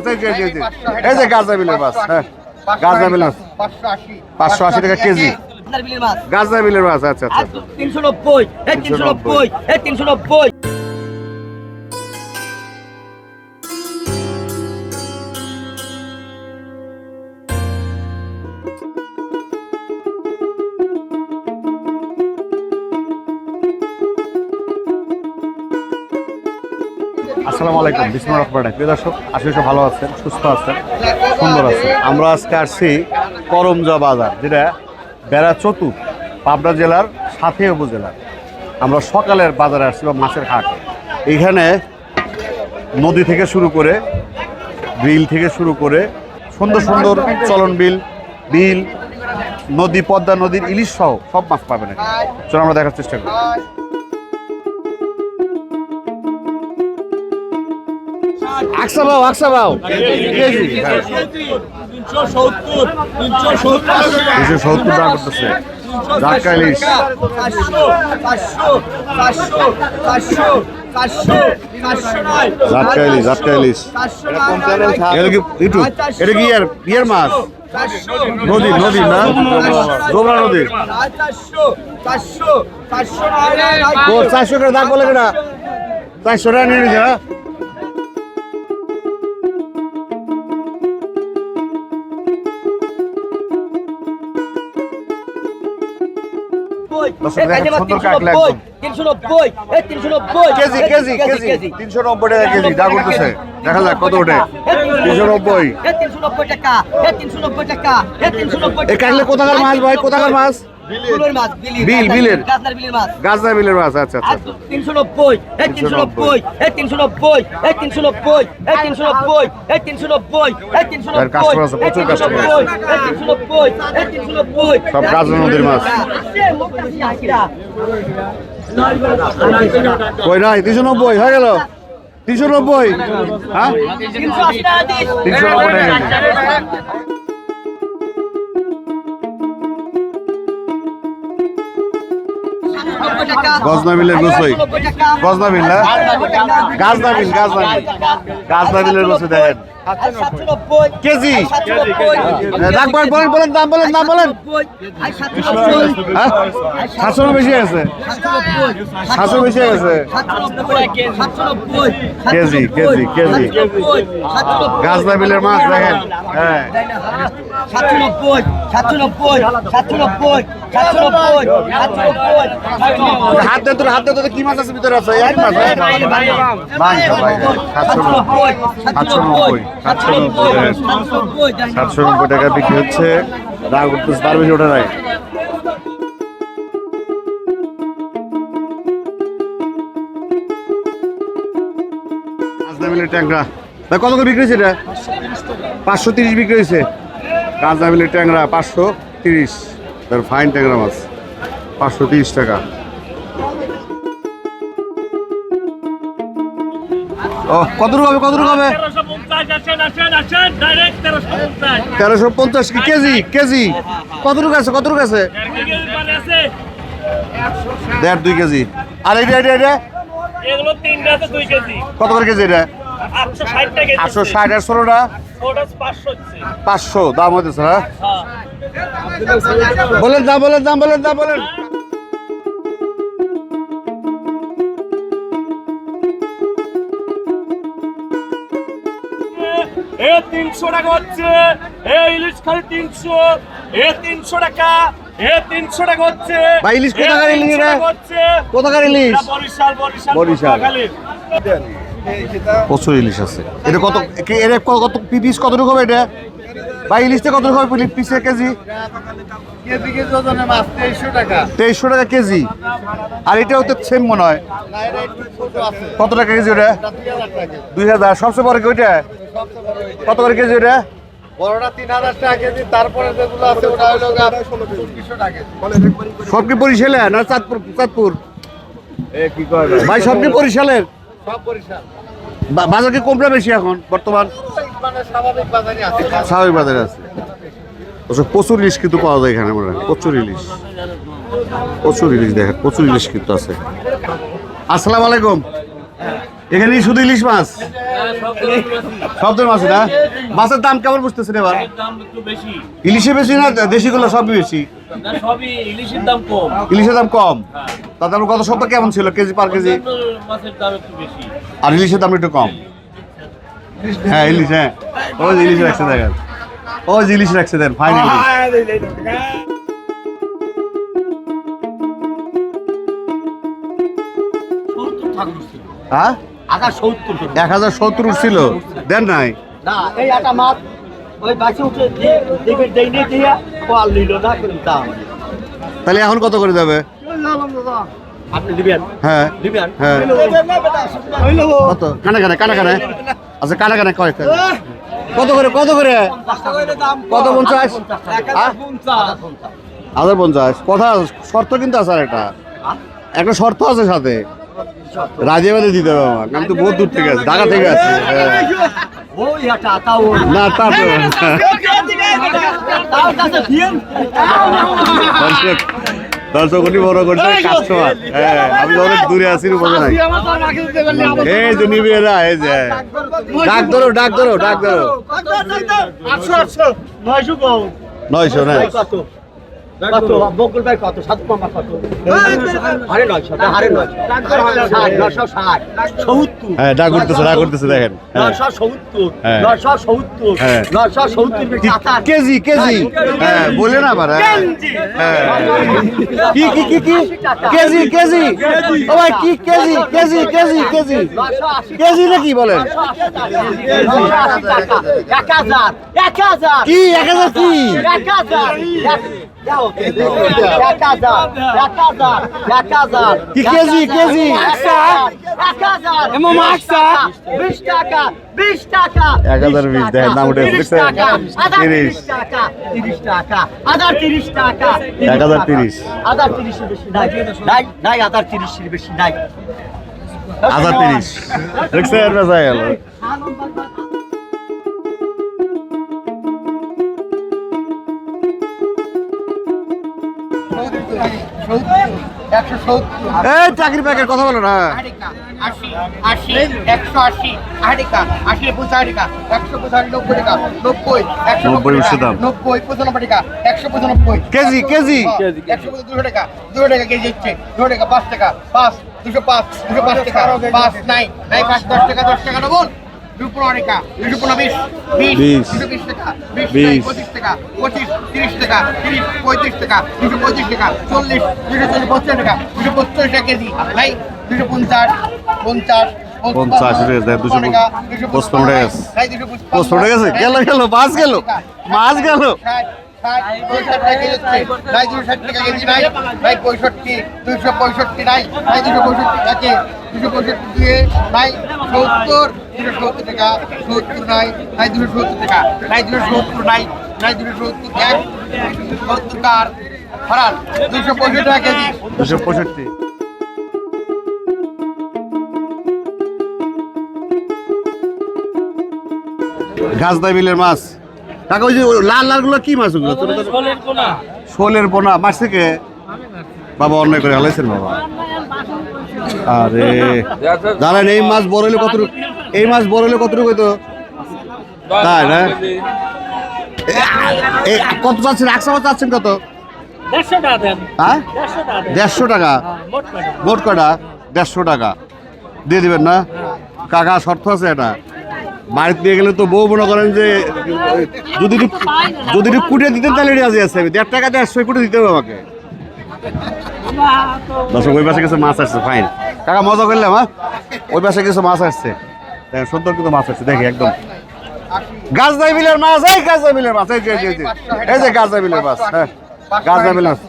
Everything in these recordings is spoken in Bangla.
মাছ এই যে এই যে, গাজা বিলের মাছ হ্যাঁ। গাজা বিলের মাছ। পাঁচশো আশি। টাকা কেজি। গাজা বিলের মাছ। আচ্ছা আচ্ছা। তিনশো নব্বই এই তিনশো নব্বই এই তিনশো নব্বই। আসসালামু আলাইকুম, বিসমুল্লাহ রহমান প্রিয় দর্শক সব ভালো আছেন, সুস্থ আছেন, সুন্দর আছেন। আমরা আজকে আসছি করমজা বাজার, যেটা বেড়া চতুর, পাবনা জেলার সাথে উপজেলার। আমরা সকালের বাজারে আসছি, বা মাছের হাট। এখানে নদী থেকে শুরু করে, বিল থেকে শুরু করে, সুন্দর সুন্দর চলন বিল বিল, নদী, পদ্মা নদীর ইলিশ সহ সব মাছ পাবেন। চলো আমরা দেখার চেষ্টা করি। আকসা বাও আকসা বাও কেজি হ্যাঁ। তিনশো সত্তর তিনশো সত্তর দুশো সত্তর টাকা করতেছে জাটকা ইলিশ চারশো চারশো চারশো চারশো চারশো চারশো নয় জাটকা ইলিশ জাটকা ইলিশ এটা কি ইটু এটা কি ইয়ার ইয়ার মাছ নদী নদী না ডোবরা নদী চারশো দাগ বলে কেনা চারশো টাকা নিয়ে দেখা যাক কত ওঠে। তিনশো নব্বই কোথাকার মাছ ভাই? কোথাকার মাছ? বিলের মাছ বিল, বিলের। গাজনার বিলের বিলের আচ্ছা আচ্ছা এই এই এই এই এই এই আছে, প্রচুর এই এই সব গাজনা নদীর। কই নাই তিনশো নব্বই হয়ে গেল তিনশো নব্বই হ্যাঁ তিনশো নব্বই টাকা। কেজি। নব্বই টাকা। গজনা বিলের গোসই নব্বই টাকা। গজনা বিল না গাজনা বিল গাজনা বিল গাজনা বিলের গোসই দেখেন। কেজি? সাতশো বলেন দাম বলেন দাম বলেন। সাতশো হ্যাঁ? সাতশো বেশি আছে সাতশো বেশি আছে কেজি, কেজি, কেজি। সাতশো নব্বই বিলের মাছ দেখেন। হ্যাঁ। সাতশো নব্বই সাতশো নব্বই সাতশো নব্বই সাতশো নব্বই সাতশো নব্বই। হাত দে তোর হাত দে তোর কি মাছ আছে ভিতরে? আছে এক মাছ? মাংস ভাই সাতশো নব্বই সাতশো নব্বই সাতশো নব্বই সাতশো নব্বই টাকা বিক্রি হচ্ছে রাগ উঠতেছে তার বেশি ওঠে নাই ট্যাংরা। কত করে বিক্রি হয়েছে এটা? পাঁচশো তিরিশ বিক্রি হয়েছে। গাজনাবিলের ট্যাংরা পাঁচশো তিরিশ। তার ফাইন ট্যাংরা মাছ পাঁচশো তিরিশ টাকা। ও কত রকম হবে কত হবে? তেরোশো পঞ্চাশ কি কেজি? কেজি। কত আছে কত আছে? দেড় দুই কেজি। আর এটা এটা এটা কত করে কেজি এটা? আটশো ষাট আটশো ষাট আর ষোলোটা? পাঁচশো দাম হতেছে হ্যাঁ। বলেন দাম বলেন দাম বলেন দাম বলেন। এ তিনশো টাকা হচ্ছে এ ইলিশ খালি তিনশো এ তিনশো টাকা এ তিনশো টাকা হচ্ছে ভাই, ইলিশ কোথাকার ইলিশ 300 এটা? টাকা হচ্ছে। কোথাকার ইলিশ? বরিশাল বরিশাল বরিশাল। প্রচুর ইলিশ আছে। এটা কত এর কত পিস কত রকম এটা? ভাই ইলিশটা কত রকম পিসে কেজি? তেইশশো টাকা কেজি। আর এটাও তো সেম মনে হয় কত টাকা কেজি ওটা? দুই হাজার। সবচেয়ে বড় ওইটা। কত করে কেজি ওটা? বড়টা তিন হাজার টাকা কেজি তারপরে যেগুলো আছে ওটা হলো চব্বিশশো টাকা কেজি। সব কি বরিশালে না চাঁদপুর চাঁদপুর ভাই বরিশালের? বা- বাজার কি কমটা বেশি এখন বর্তমান? মানে স্বাভাবিক বাজারে আছে। স্বাভাবিক বাজারে আছে। অবশ্য প্রচুর ইলিশ কিন্তু পাওয়া যায় এখানে মনে প্রচুর ইলিশ। প্রচুর ইলিশ দেখেন প্রচুর ইলিশ কিন্তু আছে। আসসালামু আলাইকুম। এখানে শুধু ইলিশ মাছ? সব ধরনের মাছ না? মাছের দাম কেমন বুঝতেছেন এবার? ইলিশে বেশি না দেশিগুলো সবই বেশি? ইলিশের দাম কম। দাম কম? গত সপ্তাহ কেমন ছিল কেজি পার কেজি? আর ইলিশের দাম একটু কম? হ্যাঁ ইলিশ হ্যাঁ। ও ইলিশ রাখছে দেখেন। যে ইলিশ রাখছে দেন ফাইন ইলিশ। হ্যাঁ? এক হাজার সত্তর দেন নাই। না এই একটা মাছ ওই বাসে উঠে দেবে দিয়া কল নিল না দাম তাহলে এখন কত করে যাবে? আপনি দিবেন? হ্যাঁ। দিবেন? হ্যাঁ। কত? কানে কানে কানে কানে। আচ্ছা কানে কানে কয় কয়। কত করে কত করে? কত পঞ্চাশ? হাজার পঞ্চাশ। কথা শর্ত কিন্তু আছে আর একটা। একটা শর্ত আছে সাথে। রাজে বাদে দিতে হবে আমার আমি তো বহুত দূর থেকে আছি ঢাকা থেকে আছি। হ্যাঁ। না তা তো তার কাছে দিয়েন দর্শক দর্শক উনি বড় করছে কাস্টমার হ্যাঁ আমি অনেক দূরে আছি নাই। এই যে নিবি এরা এই যে। ডাক ধরো ডাক ধরো ডাক ধরো। নয়শো না? কত কত বকুল ভাই কত সাত মামা কত আরে নয়শো আরে নয়শো ষাট নশো ষাট সত্তর হ্যাঁ ডাক করতেছে ডাক করতেছে দেখেন হ্যাঁ। নশো সত্তর হ্যাঁ। নশো সত্তর হ্যাঁ। নশো সত্তর কি- কেজি কেজি হ্যাঁ বলে না হ্যাঁ কি কি কি কি কেজি কেজি ও ভাই কি KG KG KG KG KG নাকি বলেন এক হাজার এক হাজার কি এক হাজার কি এক হাজার যাও এক হাজার এক হাজার এক হাজার কি কেজি, কেজি? এক হাজার বিশ টাকা বিশ টাকা এক হাজার বিশ, দেখেন দাম উঠে তিরিশ গেছে। টাকা আধার তিরিশ। তিরিশ টাকা তিরিশ টাকা আধার তিরিশ টাকা এক হাজার তিরিশ। আধার তিরিশের বেশি নাই নাই নাই আধার তিরিশের বেশি নাই হাজার তিরিশ দেখছেন বেচা এই চাকরি প্যাকের কথা বলো না। আশি আশি একশো আশি আশি টাকা আশি পঁচাশি টাকা একশো পঁচাশি নব্বই টাকা নব্বই একশো নব্বই নব্বই পঁচানব্বই টাকা একশো পঁচানব্বই। KG KG. দুশো টাকা দুশো টাকা কেজি হচ্ছে দুশো টাকা পাঁচ টাকা পাঁচ দুশো পাঁচ দুশো পাঁচ টাকা পাঁচ নাই নাই পাঁচ দশ টাকা দশ টাকা নেব পনেরো টাকা দুশো বিশ বিশ বিশ। টাকা বিশ। পঁচিশ টাকা পঁচিশ তিরিশ টাকা তিরিশ পঁয়ত্রিশ টাকা দুশো পঁচিশ টাকা চল্লিশ দুশো চল্লিশ পঞ্চাশ টাকা দুশো পঁচল্লিশ টাকা কেজি নাই দুশো পঞ্চাশ পঞ্চাশ পঞ্চাশ টাকা টাকা পঁচপান্ন টাকা পঁচপান্ন। পোস্ট গেল গেল মাছ গেল মাছ গেল ষাট, ষাট, পঁয়ষট্টি টাকা টাকা। নাই, পঁয়ষট্টি। নাই, দুশো পঁয়ষট্টি থাকে। দুশো পঁয়ষট্টি দিয়ে নাই, সত্তর, দুশো সত্তর টাকা, সত্তর নাই। নাই, দুশো সত্তর টাকা। নাই, দুশো সত্তর নাই। নাই, দুশো সত্তর এক, সত্তর কার? ফরান, দুশো পঁয়ষট্টি টাকা কেজি। দুশো পঁয়ষট্টি গাছদা বিলের মাছ কাকা ওই যে লাল লালগুলো কি মাছ ওগুলো? শোলের পোনা মাছ থেকে বাবা অন্যায় করে হালাইছেন বাবা আরে দাঁড়ান এই মাছ বড় হলে কত এই মাছ বড় হলে কতটুকু হইতো? তাই না? কত চাচ্ছেন? একশো চাচ্ছেন কত? হ্যাঁ? দেড়শো টাকা টাকা? মোট কটা? দেড়শো টাকা। দিয়ে দিবেন না? কাকা শর্ত আছে এটা। বাড়িতে নিয়ে গেলে তো বউ মনে করেন যে যদি যদি কুটে দিতেন তাহলে রাজি আছে। আমি দেড় টাকা দেড়শো কুটে দিতে হবে আমাকে। দর্শক ওই পাশে কিছু মাছ আসছে ফাইন কাকা মজা করলাম হ্যাঁ? ওই পাশে কিছু মাছ আসছে। দেখেন সুন্দর কিন্তু মাছ আসছে দেখি একদম। গাছদাই বিলের মাছ এই গাছদাই বিলের মাছ এই যে এই যে, এই যে বিলের মাছ হ্যাঁ গাছদাই বিলের মাছ।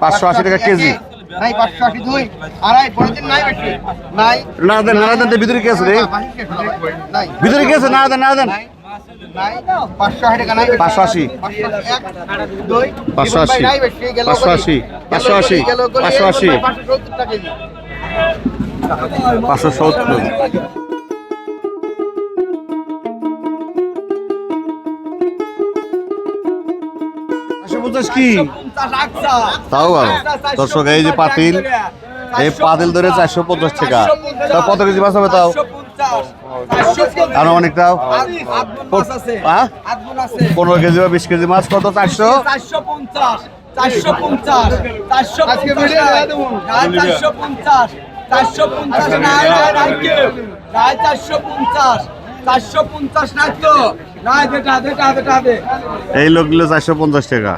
পাঁচশো আশি। টাকা কেজি। না দেন না দেন ভিতরে কি আছে রে? ভিতরে কি আছে? না দেন না দেন। আশি আশি। আশি। আশি। আশি। পাঁচশো সত্তর। পঞ্চাশ কি? তাও ভালো। দর্শক এই যে পাতিল এই পাতিল ধরে চারশো পঞ্চাশ টাকা। তাও কত কেজি মাছ হবে তাও? আনুমানিক তাও হ্যাঁ? পনেরো কেজি বা বিশ কেজি মাছ কত? চারশো? চারশো পঞ্চাশ। চারশো পঞ্চাশ। পঞ্চাশ পঞ্চাশ। পঞ্চাশ তো। এই লোকগুলো চারশো পঞ্চাশ টাকা।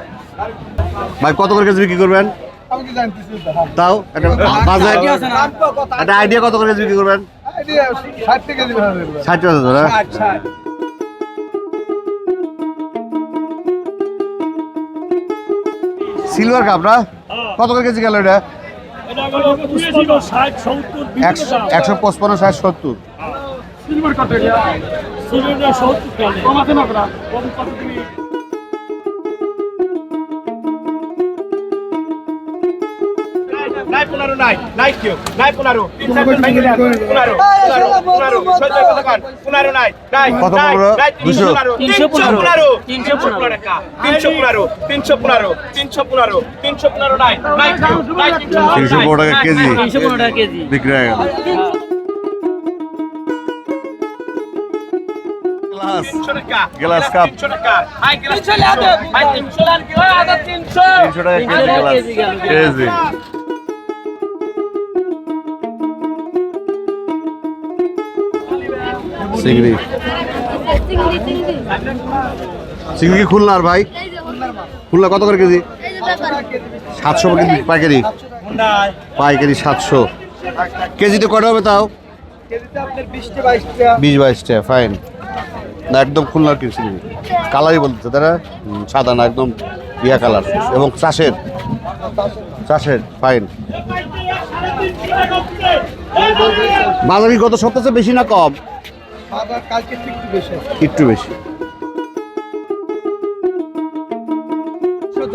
ভাই কত করে কেজি বিক্রি করবেন? আমি কি জানতেছি তাও একটা বাজার একটা আইডিয়া কত করে কেজি বিক্রি করবেন? আইডিয়া ষাট টাকা ষাট ধরে। সিলভার কাপ না? কত করে কেজি গেল এটা? একশো একশো পঁচপান্ন ষাট সত্তর। সিলিন্ডার সত্তর পনেরো নাই নাই কেউ নাই পনেরো। তিন চার দিন ভেঙে দেন পনেরো পনেরো পনেরো সহ্য করতে পার পনেরো নাই নাই নাই, নাই, তিনশো দুশো? তিনশো পনেরো। তিনশো পনেরো। তিনশো পনেরো তিনশো পনেরো তিনশো পনেরো তিনশো পনেরো নাই নাই কেউ নাই তিনশো পনেরো টাকা কেজি। তিনশো পনেরো টাকা কেজি। বিক্রি হয়ে গেল। গ্লাস। তিনশো টাকা গ্লাস কাপ। তিনশো টাকা। হাই চিংড়ি। চিংড়ি কি খুলনার ভাই। খুলনা কত করে কেজি? সাতশো পাইকারি। পাইকারি সাতশো। কেজিতে কটা হবে তাও? বিশ বাইশটা ফাইন না, একদম খুলনার কি চিংড়ি? কালারই বলতে তারা সাদা না, একদম ইয়া কালার। এবং চাষের। চাষের ফাইন বাজারি গত সপ্তাহে বেশি না কম? কালকে একটু বেশি একটু বেশি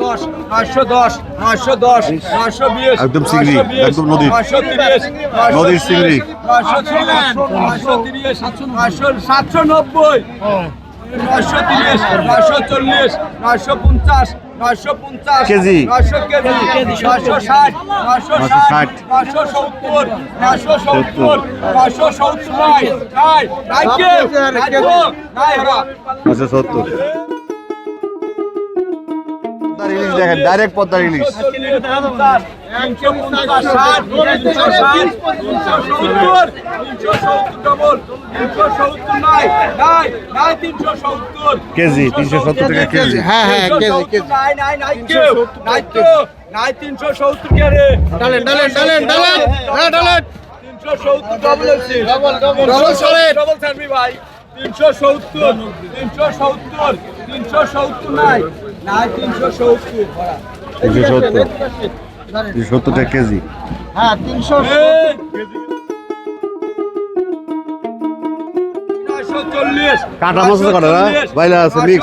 দশ নয়শো একদম চিংড়ি, একদম নদীর। তিরিশ নয়শো নদীর চিংড়ি। নয়শো চল্লিশ নয়শো তিরিশ নয়শো সাতশো নয়শো তিরিশ নয়শো চল্লিশ ষাট পঞ্চাশ সত্তর পঞ্চাশ কেজি। নয়শো কেজি ডাইরেক্ট ষাট নয়শো নয়শো ষাট ষাট। নয়শো সত্তর নয়শো সত্তর নয়শো সত্তর নাই নাই নাই কেউ নাই নাই হরা নশো সত্তর কেজি তিনশো সত্তর টাকা কেজি। হ্যাঁ হ্যাঁ কেজি কেজি ডালেন ডালেন ডালেন ডালেন হ্যাঁ ডালেন। Double double Double solid. Double সার্ভি ভাই। তিনশো সত্তর তিনশো সত্তর তিনশো সত্তর নাই নাই তিনশো সত্তর। তিনশো সত্তর। তিনশো সত্তর টাকা কেজি। হ্যাঁ তিনশো কাটা মাছ আছে না? বাইলা আছে, mix।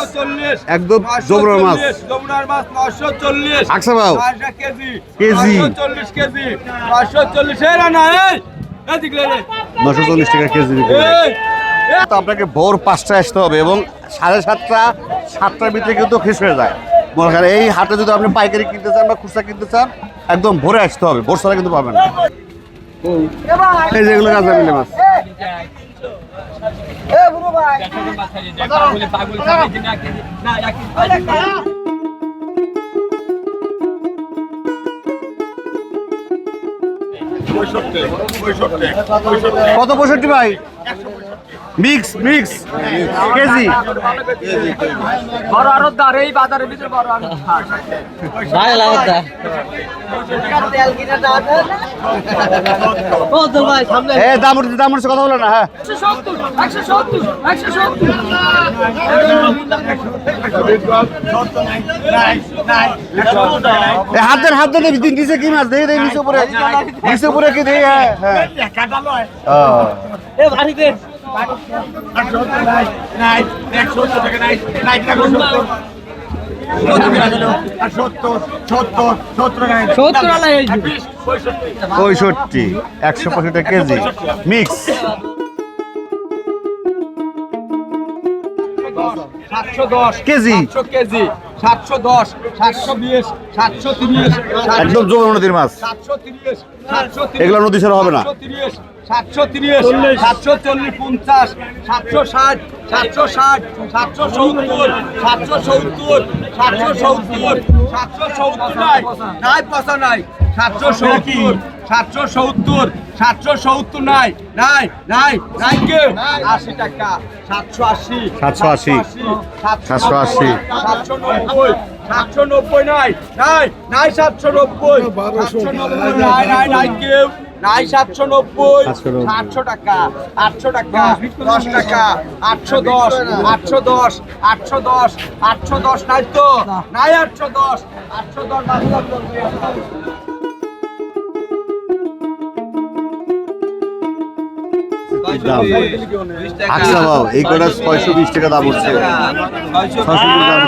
একদম জবরার মাছ। জবরার মাছ নশো চল্লিশ। আকসা বাবু। কেজি। কেজি। নশো চল্লিশ কেজি। নশো চল্লিশ। এ এই। এদিকে লে রে। নশো চল্লিশ টাকা কেজি তো আপনাকে ভোর পাঁচটায় আসতে হবে এবং সাড়ে সাতটা সাতটার ভিতরে কিন্তু শেষ হয়ে যায়। মনে এই হাটে যদি আপনি পাইকারি কিনতে চান বা খুচরা কিনতে চান, একদম ভোরে আসতে হবে, ভোর ছাড়া কিন্তু পাবেন না। এই যেগুলো কাঁচা মিলে মাছ। কত পঁয়ষট্টি ভাই? Mix mix. কেজি। বড় আরও দার এই বাজারের ভিতরে বড় আরও ভাই লাগা ও তো ভাই সামনে। এ দাম উঠছে দাম উঠছে কথা বলো না হ্যাঁ। একশো সত্তর একশো সত্তর একশো সত্তর। এ হাত দেন হাত দেন এই নিচে কি মাছ দেখি দেই নিচে উপরে। নিচে উপরে কি দেখি হ্যাঁ হ্যাঁ। ও, এ বাড়িতে পঁয়ষট্টি, একশো পঁয়ষট্টি কেজি, মিক্স সাতশো দশ কেজি? কেজি সাতশো দশ সাতশো বিশ সাতশো তিরিশ একদম জমে নদীর মাছ সাতশো তিরিশ এগুলো নদী ছাড়া হবে না। তিরিশ সাতশো তিরিশ সাতশো চল্লিশ পঞ্চাশ সাতশো ষাট সাতশো ষাট সাতশো সত্তর সাতশো সত্তর সাতশো সত্তর সাতশো সত্তর নাই নাই পয়সা নাই সাতশো সত্তর সাতশো সত্তর সাতশো সত্তর নাই নাই নাই নাই কেউ আশি টাকা সাতশো আশি 780 সাতশো আশি সাতশো নব্বই সাতশো নব্বই নাই নাই নাই সাতশো নব্বই সাতশো নব্বই নাই নাই নাই কেউ। নাই সাতশো নব্বই 790 আটশো টাকা আটশো টাকা দশ টাকা আটশো দশ আটশো দশ আটশো দশ আটশো দশ নাই তো? নাই আটশো দশ আটশো দশ দাম? আচ্ছা বাবু এই কটা ছয়শো বিশ টাকা দাম উঠছে ছয়শো দাম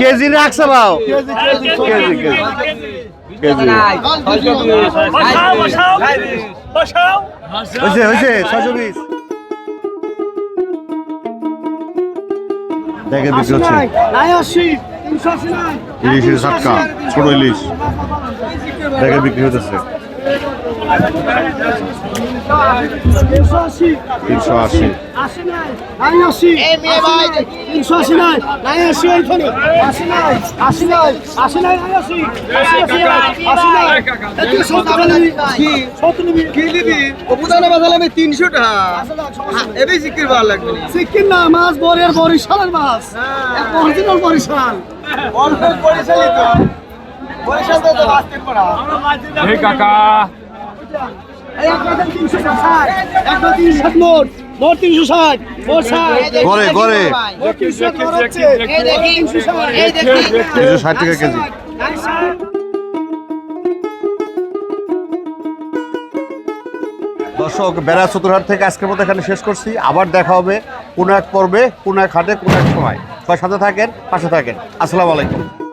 কেজি রাখছে বাবু কেজি কেজি, হয়েছে হয়েছে বিশ দেখে বিক্রি হচ্ছে। ইলিশের ছোট ইলিশ। দেখে বিক্রি হতেছে তিনশো আশি এই মেয়ে ভাই কি দিবি অবদানে বাজালে আমি তিনশো টাকা এবে সিকির ভালো লাগবে সিকিম না মাছ বরের বরিশালের মাছ অরিজিনাল বরিশাল তো বাঁচতে পারা কাকা দর্শক বেড়া চতুরহাট থেকে আজকের মতো এখানে শেষ করছি আবার দেখা হবে কোনো এক পর্বে কোনো এক হাটে কোনো এক সময় সাথে থাকেন পাশে থাকেন আসসালামু আলাইকুম